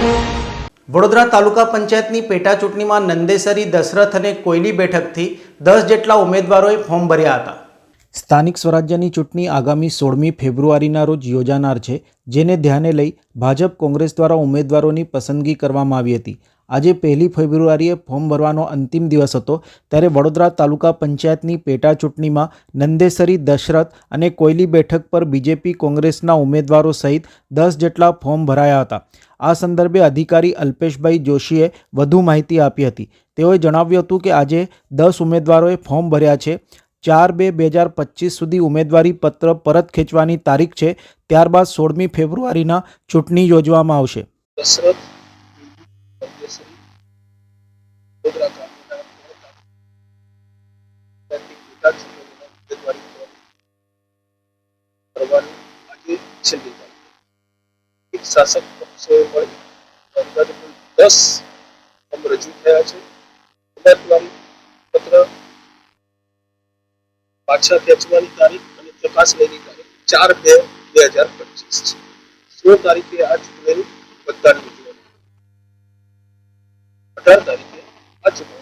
વડોદરા તાલુકા પંચાયતની પેટા ચૂંટણીમાં નંદેસરી, દશરથ અને કોયલી બેઠકથી દસ જેટલા ઉમેદવારોએ ફોર્મ ભર્યા હતા. સ્થાનિક સ્વરાજ્યની ચૂંટણી આગામી સોળમી ફેબ્રુઆરીના રોજ યોજાનાર છે, જેને ધ્યાને લઈ ભાજપ કોંગ્રેસ દ્વારા ઉમેદવારોની પસંદગી કરવામાં આવી હતી. આજે પહેલી ફેબ્રુઆરીએ ફોર્મ ભરવાનો અંતિમ દિવસ હતો, ત્યારે વડોદરા તાલુકા પંચાયતની પેટા ચૂંટણીમાં નંદેસરી, દશરથ અને કોયલી બેઠક પર બીજેપી કોંગ્રેસના ઉમેદવારો સહિત દસ જેટલા ફોર્મ ભરાયા હતા. આ સંદર્ભે અધિકારી અલ્પેશભાઈ જોશીએ વધુ માહિતી આપી હતી. તેઓએ જણાવ્યું હતું કે આજે દસ ઉમેદવારોએ ફોર્મ ભર્યા છે. ચાર બે બે હજાર પચીસ સુધી ઉમેદવારી પત્ર પરત ખેંચવાની તારીખ છે. ત્યારબાદ સોળમી ફેબ્રુઆરીના ચૂંટણી યોજવામાં આવશે. શાસક છે મળી અંદાજે કુલ દસ ફોર્મ રજૂ થયા છે. ઉમેદવારી પત્ર પાછા ખેંચવાની તારીખ અને ચકાસણીની તારીખ ચાર બે બે હજાર પચીસ છે. સોળ તારીખે આ ચૂંટણી મતદાન અઢાર તારીખે આ ચૂંટણી